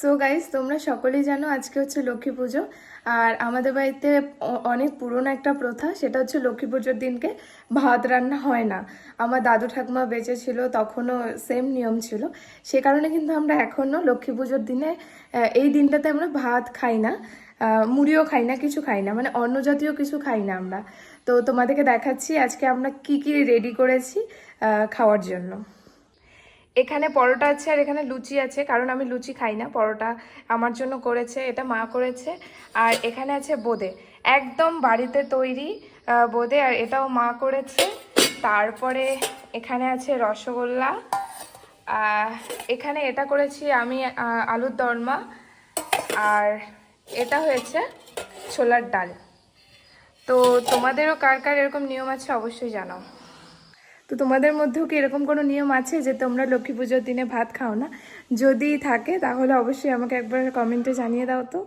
So guys তোমরা সকলেই জানো আজকে হচ্ছে লক্ষ্মী পুজো। আর আমাদের বাড়িতে অনেক পুরনো একটা প্রথা, সেটা হচ্ছে লক্ষ্মী পুজোর দিনকে ভাত রান্না হয় না। আমার দাদু ঠাকুমা বেঁচে ছিল, তখনও সেম নিয়ম ছিল। সে কারণে কিন্তু আমরা এখনও লক্ষ্মী পুজোর দিনে এই দিনটাতে আমরা ভাত খাই না মুড়িও খাই না, কিছু খাই না মানে অন্য জাতীয় কিছু খাই না আমরা। তো তোমাদেরকে দেখাচ্ছি আজকে আমরা কি কি রেডি করেছি খাওয়ার জন্য। এখানে পরোটা আছে আর এখানে লুচি আছে, কারণ আমি লুচি খাই না। পরোটা আমার জন্য করেছে, এটা মা করেছে। আর এখানে আছে বোঁদে। একদম বাড়িতে তৈরি বোঁদে, আর এটাও মা করেছে। তারপরে এখানে আছে রসগোল্লা। এখানে এটা করেছি আমি আলুর দরমা। আর এটা হয়েছে ছোলার ডাল। তো তোমাদেরও কার কার এরকম নিয়ম আছে অবশ্যই জানাও। তো তোমাদের মধ্যেও কি এরকম কোনো নিয়ম আছে যে তোমরা লক্ষ্মী পুজোর দিনে ভাত খাও না? যদি থাকে, তাহলে অবশ্যই আমাকে একবার কমেন্টে জানিয়ে দাও তো।